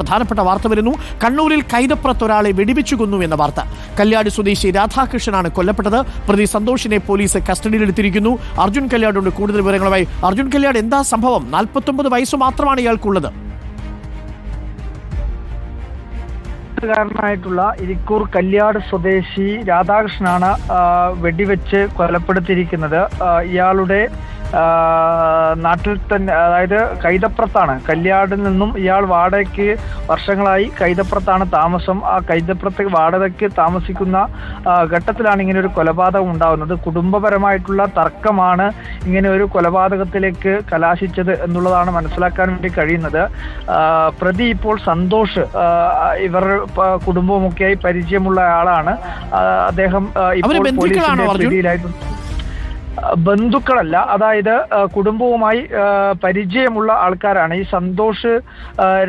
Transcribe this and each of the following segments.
പ്രധാനപ്പെട്ട വാർത്ത വരുന്നു. കണ്ണൂരിൽ കൈതപ്പുറത്ത് ഒരാളെ വെടിവെച്ചു കൊന്നു എന്ന വാർത്ത. കല്യാട് സ്വദേശി രാധാകൃഷ്ണനാണ് കൊല്ലപ്പെട്ടത്. പ്രതി സന്തോഷിനെ പോലീസ് കസ്റ്റഡിയിലെടുത്തിരിക്കുന്നു. അർജുൻ കല്യാടുണ്ട് കൂടുതൽ വിവരങ്ങളുമായി. അർജുൻ കല്യാട് എന്താ സംഭവം? നാൽപ്പത്തൊമ്പത് വയസ്സ് മാത്രമാണ് ഇയാൾക്കുള്ളത്. കാരനായിട്ടുള്ള ഇരിക്കൂർ കല്യാട് സ്വദേശി രാധാകൃഷ്ണനാണ് വെടിവെച്ച് കൊലപ്പെടുത്തിയിരിക്കുന്നത്. ഇയാളുടെ നാട്ടിൽ തന്നെ അതായത് കൈതപ്രത്താണ്. കല്യാടിൽ നിന്നും ഇയാൾ വാടകയ്ക്ക് വർഷങ്ങളായി കൈതപ്രത്താണ് താമസം. ആ കൈതപ്രത്ത് വാടകയ്ക്ക് താമസിക്കുന്ന ഘട്ടത്തിലാണ് ഇങ്ങനെ ഒരു കൊലപാതകം ഉണ്ടാകുന്നത്. കുടുംബപരമായിട്ടുള്ള തർക്കമാണ് ഇങ്ങനെ ഒരു കൊലപാതകത്തിലേക്ക് കലാശിച്ചത് എന്നുള്ളതാണ് മനസ്സിലാക്കാൻ വേണ്ടി കഴിയുന്നത്. പ്രതി ഇപ്പോൾ സന്തോഷ് ഇവർ കുടുംബവുമൊക്കെയായി പരിചയമുള്ള ആളാണ്. അദ്ദേഹം ഇപ്പോൾ പോലീസിന്റെ പിടിയിലായിട്ടുണ്ട് ബന്ധുക്കളല്ല. അതായത് കുടുംബവുമായി പരിചയമുള്ള ആൾക്കാരാണ്. ഈ സന്തോഷ്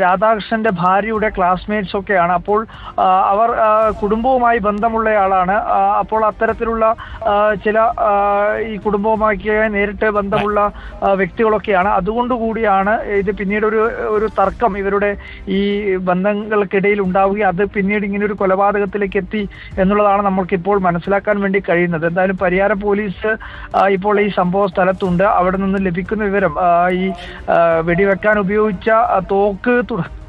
രാധാകൃഷ്ണന്റെ ഭാര്യയുടെ ക്ലാസ്മേറ്റ്സ് ഒക്കെയാണ്. അപ്പോൾ അവർ കുടുംബവുമായി ബന്ധമുള്ളയാളാണ് അപ്പോൾ അത്തരത്തിലുള്ള ചില ഈ കുടുംബവുമായി നേരിട്ട് ബന്ധമുള്ള വ്യക്തികളൊക്കെയാണ്. അതുകൊണ്ട് കൂടിയാണ് ഇത് പിന്നീട് ഒരു ഒരു തർക്കം ഇവരുടെ ഈ ബന്ധങ്ങൾക്കിടയിൽ ഉണ്ടാവുകയും അത് പിന്നീട് ഇങ്ങനെ ഒരു കൊലപാതകത്തിലേക്ക് എത്തി എന്നുള്ളതാണ് നമ്മൾക്കിപ്പോൾ മനസ്സിലാക്കാൻ വേണ്ടി കഴിയുന്നത്. എന്തായാലും പരിയാര പോലീസ് ഇപ്പോൾ ഈ സംഭവ സ്ഥലത്തുണ്ട്. അവിടെ നിന്ന് ലഭിക്കുന്ന വിവരം ഈ വെടിവെക്കാൻ ഉപയോഗിച്ച തോക്ക് തുട ഉള്ള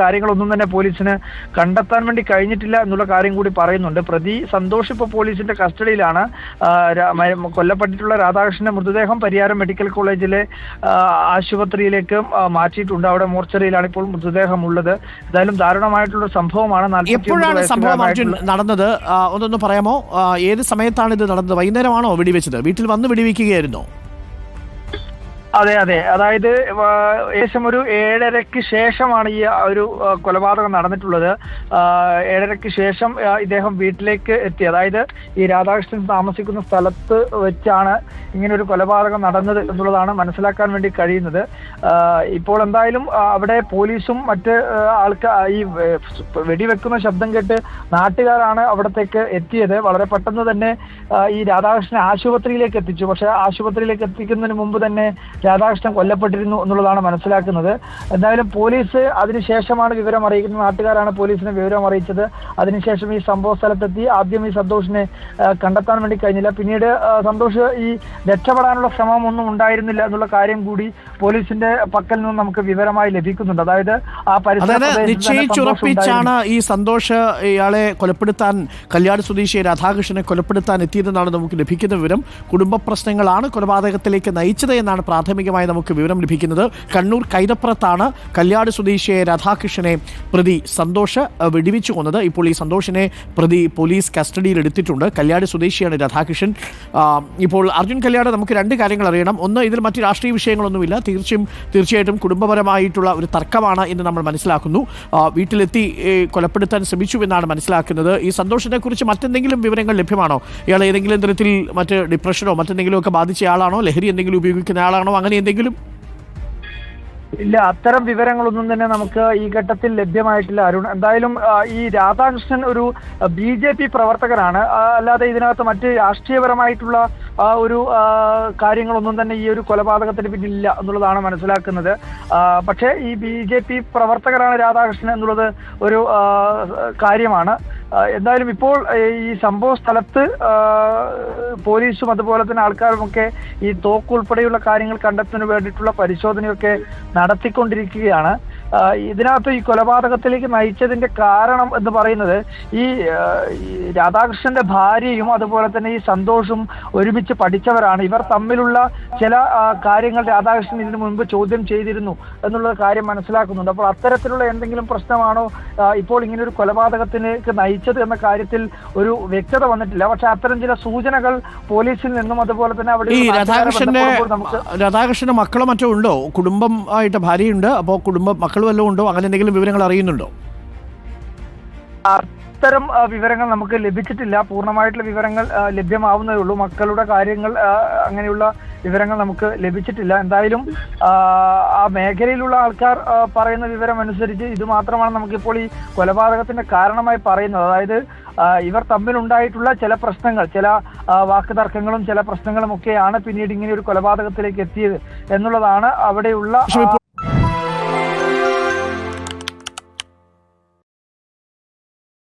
കാര്യങ്ങളൊന്നും തന്നെ പോലീസിന് കണ്ടെത്താൻ വേണ്ടി കഴിഞ്ഞിട്ടില്ല എന്നുള്ള കാര്യം കൂടി പറയുന്നുണ്ട്. പ്രതി സന്തോഷ് ഇപ്പോൾ പോലീസിന്റെ കസ്റ്റഡിയിലാണ്. കൊല്ലപ്പെട്ടിട്ടുള്ള രാധാകൃഷ്ണന്റെ മൃതദേഹം പരിയാരം മെഡിക്കൽ കോളേജിലെ ആശുപത്രിയിലേക്ക് മാറ്റിയിട്ടുണ്ട്. അവിടെ മോർച്ചറിയിലാണ് ഇപ്പോൾ മൃതദേഹം ഉള്ളത് എന്തായാലും ദാരുണമായിട്ടുള്ള സംഭവമാണ്. 49 എപ്പോഴാണ് സംഭവം നടന്നത്? ഒന്നൊന്ന് പറയാമോ? ഏത് സമയത്താണ് ഇത് നടന്നത്? വൈകുന്നേരമാണോ വെടിവെച്ചത്? വീട്ടിൽ വന്ന് വെടിവെക്കുകയായിരുന്നോ? അതെ അതെ. അതായത് ഏകദേശം ഒരു ഏഴരയ്ക്ക് ശേഷമാണ് ഈ ഒരു കൊലപാതകം നടന്നിട്ടുള്ളത്. ഏഴരയ്ക്ക് ശേഷം ഇദ്ദേഹം വീട്ടിലേക്ക് എത്തി. അതായത് ഈ രാധാകൃഷ്ണൻ താമസിക്കുന്ന സ്ഥലത്ത് വെച്ചാണ് ഇങ്ങനെ ഒരു കൊലപാതകം നടന്നത് എന്നുള്ളതാണ് മനസ്സിലാക്കാൻ വേണ്ടി കഴിയുന്നത്. ഇപ്പോൾ എന്തായാലും അവിടെ പോലീസും മറ്റ് ആൾക്കാർ ഈ വെടിവെക്കുന്ന ശബ്ദം കേട്ട് നാട്ടുകാരാണ് അവിടത്തേക്ക് എത്തിയത്. വളരെ പെട്ടെന്ന് തന്നെ ഈ രാധാകൃഷ്ണൻ ആശുപത്രിയിലേക്ക് എത്തിച്ചു. പക്ഷേ ആശുപത്രിയിലേക്ക് എത്തിക്കുന്നതിന് മുമ്പ് തന്നെ രാധാകൃഷ്ണൻ കൊല്ലപ്പെട്ടിരുന്നു എന്നുള്ളതാണ് മനസ്സിലാക്കുന്നത്. എന്തായാലും പോലീസ് അതിനുശേഷമാണ് വിവരം അറിയിക്കുന്നത്. നാട്ടുകാരാണ് പോലീസിനെ വിവരം അറിയിച്ചത്. അതിനുശേഷം ഈ സംഭവ സ്ഥലത്തെത്തി. ആദ്യം ഈ സന്തോഷിനെ കണ്ടെത്താൻ വേണ്ടി കഴിഞ്ഞില്ല. പിന്നീട് സന്തോഷ് ഈ രക്ഷപ്പെടാനുള്ള ശ്രമമൊന്നും ഉണ്ടായിരുന്നില്ല എന്നുള്ള കാര്യം കൂടി പോലീസിന്റെ പക്കൽ നിന്ന് നമുക്ക് വിവരമായി ലഭിക്കുന്നുണ്ട്. അതായത് ആ പരിസര അതായത് പ്രദേശത്ത് തന്നെ സന്തോഷ് നിശ്ചയിച്ചുറപ്പിച്ചാണ് ഈ സന്തോഷ് ഇയാളെ കൊലപ്പെടുത്താൻ കല്യാട് സ്വദേശിയെ രാധാകൃഷ്ണനെ കൊലപ്പെടുത്താൻ എത്തിയതെന്നാണ് നമുക്ക് ലഭിക്കുന്ന വിവരം. കുടുംബ പ്രശ്നങ്ങളാണ് കൊലപാതകത്തിലേക്ക് നയിച്ചത് എന്നാണ് പ്രാഥമികമായി നമുക്ക് വിവരം ലഭിക്കുന്നത് കണ്ണൂർ കൈതപ്പുറത്താണ് കല്യാട് സ്വദേശിയെ രാധാകൃഷ്ണനെ പ്രതി സന്തോഷ് വെടിവെച്ചു കൊന്നത്. ഇപ്പോൾ ഈ സന്തോഷിനെ പ്രതി പോലീസ് കസ്റ്റഡിയിൽ എടുത്തിട്ടുണ്ട്. കല്യാട് സ്വദേശിയാണ് രാധാകൃഷ്ണൻ. ഇപ്പോൾ അർജുൻ കല്യാട് നമുക്ക് രണ്ട് കാര്യങ്ങൾ അറിയണം. ഒന്ന് ഇതിൽ മറ്റ് രാഷ്ട്രീയ വിഷയങ്ങളൊന്നുമില്ല. തീർച്ചയും തീർച്ചയായിട്ടും കുടുംബപരമായിട്ടുള്ള ഒരു തർക്കമാണ് എന്ന് നമ്മൾ മനസ്സിലാക്കുന്നു. വീട്ടിലെത്തി കൊലപ്പെടുത്താൻ ശ്രമിച്ചു എന്നാണ് മനസ്സിലാക്കുന്നത്. ഈ സന്തോഷത്തെ കുറിച്ച് മറ്റെന്തെങ്കിലും വിവരങ്ങൾ ലഭ്യമാണോ? ഇയാൾ ഏതെങ്കിലും തരത്തിൽ മറ്റ് ഡിപ്രഷനോ മറ്റെന്തെങ്കിലുമൊക്കെ ബാധിച്ച ആളാണോ? ലഹരി എന്തെങ്കിലും ഉപയോഗിക്കുന്ന ആളാണോ? അങ്ങനെ എന്തെങ്കിലും? ഇല്ല അത്തരം വിവരങ്ങളൊന്നും തന്നെ നമുക്ക് ഈ ഘട്ടത്തിൽ ലഭ്യമായിട്ടില്ല. അരുൺ എന്തായാലും ഈ രാധാകൃഷ്ണൻ ഒരു ബി ജെ പി പ്രവർത്തകനാണ്. അല്ലാതെ ഇതിനകത്ത് മറ്റ് രാഷ്ട്രീയപരമായിട്ടുള്ള ആ, ഒരു കാര്യങ്ങളൊന്നും തന്നെ ഈ ഒരു കൊലപാതകത്തിന് പിന്നിലില്ല എന്നുള്ളതാണ് മനസ്സിലാക്കുന്നത്. പക്ഷേ ഈ ബി ജെ പി പ്രവർത്തകരാണ് രാധാകൃഷ്ണൻ എന്നുള്ളത് ഒരു കാര്യമാണ്. എന്തായാലും ഇപ്പോൾ ഈ സംഭവ സ്ഥലത്ത് പോലീസും അതുപോലെ തന്നെ ആൾക്കാരുമൊക്കെ ഈ തോക്കുൾപ്പെടെയുള്ള കാര്യങ്ങൾ കണ്ടെത്തുന്നതിന് വേണ്ടിയിട്ടുള്ള പരിശോധനയൊക്കെ നടത്തിക്കൊണ്ടിരിക്കുകയാണ്. ഇതിനകത്ത് ഈ കൊലപാതകത്തിലേക്ക് നയിച്ചതിന്റെ കാരണം എന്ന് പറയുന്നത് ഈ രാധാകൃഷ്ണന്റെ ഭാര്യയും അതുപോലെ തന്നെ ഈ സന്തോഷും ഒരുമിച്ച് പഠിച്ചവരാണ്. ഇവർ തമ്മിലുള്ള ചില കാര്യങ്ങൾ രാധാകൃഷ്ണൻ ഇതിനു മുൻപ് ചോദ്യം ചെയ്തിരുന്നു എന്നുള്ള കാര്യം മനസ്സിലാക്കുന്നുണ്ട്. അപ്പോൾ അത്തരത്തിലുള്ള എന്തെങ്കിലും പ്രശ്നമാണോ ഇപ്പോൾ ഇങ്ങനെ ഒരു കൊലപാതകത്തിലേക്ക് നയിച്ചത് എന്ന കാര്യത്തിൽ ഒരു വ്യക്തത വന്നിട്ടില്ല. പക്ഷെ അത്തരം ചില സൂചനകൾ പോലീസിൽ നിന്നും അതുപോലെ തന്നെ അവിടെ ഈ രാധാകൃഷ്ണന്റെ രാധാകൃഷ്ണന്റെ മക്കളോ മറ്റോ ഉണ്ടോ? കുടുംബം ആയിട്ട് ഭാര്യയുണ്ട്. അപ്പോൾ കുടുംബം മക്കൾ വല്ലതും ഉണ്ടോ? അങ്ങനെ എന്തെങ്കിലും വിവരങ്ങൾ അറിയുന്നുണ്ടോ? അത്തരം വിവരങ്ങൾ നമുക്ക് ലഭിച്ചിട്ടില്ല. പൂർണമായിട്ടുള്ള വിവരങ്ങൾ ലഭ്യമാവുന്നതേ ഉള്ളൂ. മക്കളുടെ കാര്യങ്ങൾ അങ്ങനെയുള്ള വിവരങ്ങൾ നമുക്ക് ലഭിച്ചിട്ടില്ല. എന്തായാലും ആ, മേഖലയിലുള്ള ആൾക്കാർ പറയുന്ന വിവരം അനുസരിച്ച് ഇത് മാത്രമാണ് നമുക്കിപ്പോൾ ഈ കൊലപാതകത്തിന്റെ കാരണമായി പറയുന്നത്. അതായത് ഇവർ തമ്മിലുണ്ടായിട്ടുള്ള ചില പ്രശ്നങ്ങൾ ചില വാക്ക് വാക്കുതർക്കങ്ങളും ചില പ്രശ്നങ്ങളും ഒക്കെയാണ് പിന്നീട് ഇങ്ങനെ ഒരു കൊലപാതകത്തിലേക്ക് എത്തിയത് എന്നുള്ളതാണ് അവിടെയുള്ള